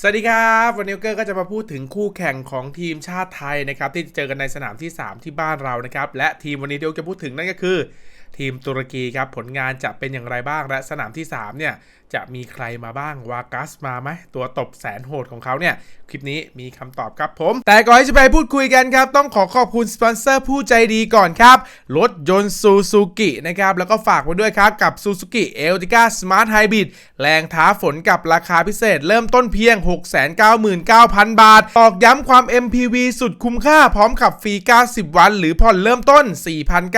สวัสดีครับ วันนี้เกอร์ก็จะมาพูดถึงคู่แข่งของทีมชาติไทยนะครับที่เจอกันในสนามที่ 3 ที่บ้านเรานะครับและทีมวันนี้ที่เกอร์จะพูดถึงนั่นก็คือทีมตุรกีครับผลงานจะเป็นอย่างไรบ้างและสนามที่3เนี่ยจะมีใครมาบ้างวากัสมาไหมตัวตบแสนโหดของเขาเนี่ยคลิปนี้มีคำตอบครับผม แต่ก่อนที่จะไปพูดคุยกันครับ ต้องขอขอบคุณสปอนเซอร์ผู้ใจดีก่อนครับ รถยนต์ซูซูกินะครับ แล้วก็ฝากไว้ด้วยครับ กับ Suzuki e l t i c a Smart Hybrid แรงท้าฝนกับราคาพิเศษ เริ่มต้นเพียง 699,000 บาท ตอกย้ำความ MPV สุดคุ้มค่าพร้อมขับฟรี 90 วัน หรือผ่อนเริ่มต้น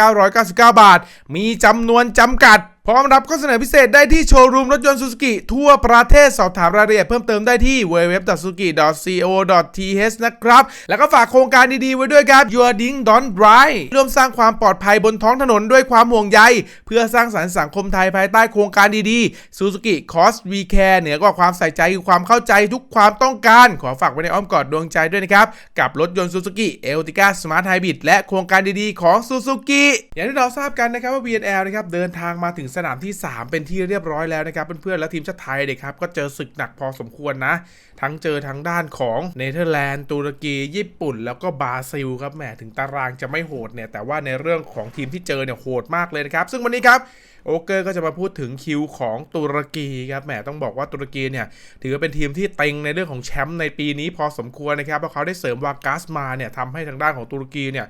4,999 บาทมีจำนวนจำกัด ร้อมรับข้อเสนอพิเศษได้ที่โชว์รูมรถยนต์ซูซูกิทั่วประเทศสอบถามรายละเอียดเพิ่มเติมได้ที่ www.suzuki.co.th นะครับ แล้วก็ฝากโครงการดีๆ ไว้ด้วยครับ Your Ding Don't Drive ร่วมสร้างความปลอดภัยบนท้องถนนด้วยความห่วงใย เพื่อสร้างสรรค์สังคมไทยภายใต้โครงการดีๆ Suzuki Cost We Care เหนือกว่าความใส่ใจคือความเข้าใจทุกความต้องการ ขอฝากไว้ในอ้อมกอดดวงใจด้วยนะครับ กับรถยนต์ Suzuki e l t i c a Smart Hybrid และโครงการดีๆของ Suzuki อย่างที่เราทราบกันนะครับว่า VNL นะครับเดินทางมาถึงสนามที่ 3 เป็นที่เรียบร้อยแล้วนะครับเพื่อนๆและทีมชาติไทยเด็กครับก็เจอศึกหนักพอสมควรนะ ทั้งเจอทั้งด้านของเนเธอร์แลนด์ตุรกีญี่ปุ่น แล้วก็บราซิลครับแหมถึงตารางจะไม่โหดเนี่ยแต่ว่าในเรื่องของทีมที่เจอเนี่ยโหดมากเลยนะครับซึ่งวันนี้ครับ โอเกอร์ก็จะมาพูดถึงคิวของตุรกีครับแหมต้องบอกว่าตุรกีเนี่ยถือว่าเป็นทีมที่เต็งในเรื่องของแชมป์ในปีนี้พอสมควรนะครับเพราะเขาได้เสริมวากาสมาเนี่ยทำให้ทางด้านของตุรกีเนี่ย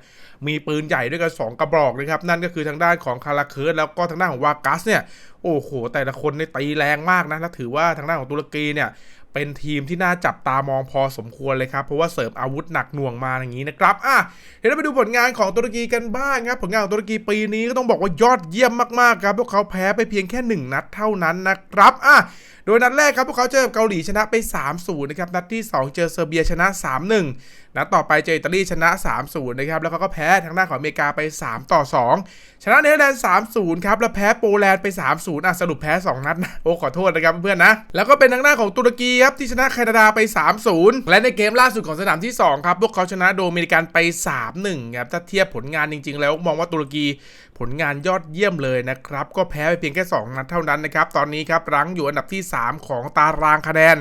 มีปืนใหญ่ด้วยกัน 2 กระบอกนะครับนั่นก็คือทางด้านของคาราเคิร์แล้วก็ทางด้านของวากาสเนี่ยโอ้โห แต่ละคนในตีแรงมากนะและถือว่าทางด้านของตุรกีเนี่ย เป็นทีมที่น่าจับตามองพอสมควรเลยครับ เพราะว่าเสริมอาวุธหนักหน่วงมาอย่างนี้นะครับอะเดี๋ยวเราไปดูผลงานของตุรกีกันบ้างครับ ผลงานของตุรกีปีนี้ก็ต้องบอกว่ายอดเยี่ยมมากๆครับ พวกเขาแพ้ไปเพียงแค่ 1 นัดเท่านั้นนะครับอะ ดยนัดแรกครับพวกเขาเจอเกาหลีชนะไป 3-0 นะครับ นัดที่ 2 เจอเซอร์เบียชนะ 3-1 นัดต่อไปเจออิตาลีชนะ 3-0 นะครับ แล้วเขาก็แพ้ทางด้านของอเมริกาไป3ต่อ2ชนะเนเธอร์แลนด์ 3-0 ครับ แล้วแพ้โปแลนด์ไป 3-0 อะสรุปแพ้ 2 นัดนะ โอ้ขอโทษนะครับเพื่อนนะ แล้วก็เป็นทางด้านของตุรกีครับที่ชนะแคนาดาไป 3-0 และในเกมล่าสุดของสนามที่ 2 ครับ พวกเขาชนะโดมินิกันไป 3-1 ครับ ถ้าเทียบผลงานจริง ๆ แล้วมองว่าตุรกีผลงานยอดเยี่ยมเลยนะครับ ก็แพ้ไปเพียงแค่ 2 นัดเท่านั้นนะครับ ตอนนี้ครับรั้งอยู่อันดับที่ 3ของตารางคะแนน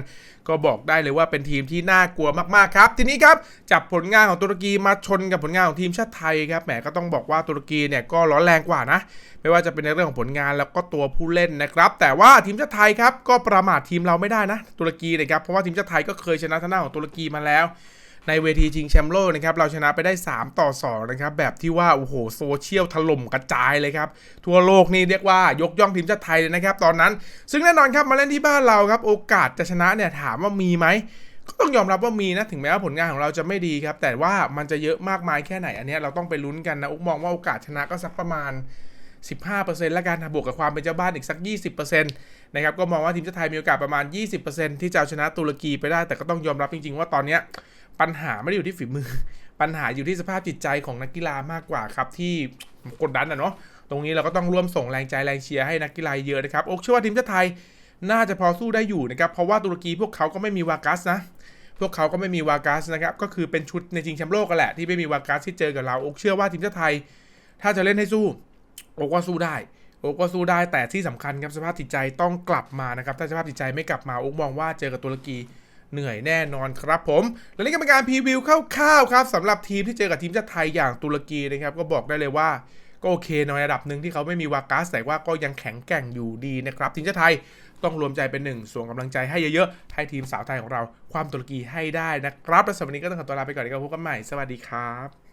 ก็บอกได้เลยว่าเป็นทีมที่น่ากลัวมากๆครับ ทีนี้ครับจับผลงานของตุรกีมาชนกับผลงานของทีมชาติไทยครับแหมก็ต้องบอกว่าตุรกีเนี่ยก็ร้อนแรงกว่านะ ไม่ว่าจะเป็นในเรื่องของผลงานแล้วก็ตัวผู้เล่นนะครับ แต่ว่าทีมชาติไทยครับก็ประมาททีมเราไม่ได้นะ ตุรกีนะครับเพราะว่าทีมชาติไทยก็เคยชนะทาน้าของตุรกีมาแล้ว ในเวทีชิงแชมป์โลกนะครับเราชนะไปได้ 3 ต่อ 2 นะครับ แบบที่ว่า โอ้โห โซเชียลถล่มกระจายเลยครับ ทั่วโลกนี่เรียกว่ายกย่องทีมชาติไทยเลยนะครับ ตอนนั้น ซึ่งแน่นอนครับมาเล่นที่บ้านเราครับ โอกาสจะชนะเนี่ยถามว่ามีไหมก็ต้องยอมรับว่ามีนะถึงแม้ว่าผลงานของเราจะไม่ดีครับ แต่ว่ามันจะเยอะมากมายแค่ไหนอันนี้เราต้องไปลุ้นกันนะอุกมองว่าโอกาสชนะก็สักประมาณ 15%แล้วกันนะบวกกับความเป็นเจ้าบ้านอีกสัก 20%นะครับก็มองว่าทีมชาติไทยมีโอกาสประมาณ 20%ที่จะเอาชนะตุรกีไปได้ แต่ก็ต้องยอมรับจริง ๆ ว่าตอนนี้ ปัญหาไม่ได้อยู่ที่ฝีมือ ปัญหาอยู่ที่สภาพจิตใจของนักกีฬามากกว่าครับ ที่กดดันนะเนาะตรงนี้เราก็ต้องร่วมส่งแรงใจแรงเชียร์ให้นักกีฬาเยอะนะครับโอ๊กเชื่อว่าทีมชาติไทยน่าจะพอสู้ได้อยู่นะครับเพราะว่าตุรกีพวกเขาก็ไม่มีวากัสนะพวกเขาก็ไม่มีวากัสนะครับก็คือเป็นชุดในชิงแชมป์โลกกันแหละที่ไม่มีวากัสที่เจอกับเราโอ๊กเชื่อว่าทีมชาติไทย ถ้าจะเล่นให้สู้โอ๊กว่าสู้ได้โอ๊กว่าสู้ได้แต่ที่สำคัญครับสภาพจิตใจต้องกลับมานะครับถ้าสภาพจิตใจไม่กลับมาโอ๊กมองว่าเจอกับตุรกี เหนื่อยแน่นอนครับผม และนี่ก็เป็นการพรีวิวคร่าวๆครับสำหรับทีมที่เจอกับทีมชาติไทยอย่างตุรกีนะครับ ก็บอกได้เลยว่าก็โอเคในระดับหนึ่งที่เขาไม่มีวากาสแต่ว่าก็ยังแข็งแกร่งอยู่ดีนะครับทีมชาติไทยต้องรวมใจเป็นหนึ่งส่งกำลังใจให้เยอะๆ ให้ทีมสาวไทยของเรา ความตุรกีให้ได้นะครับและสำหรับวันนี้ก็ต้องขอตัวลาไปก่อนนะครับพบกันใหม่สวัสดีครับ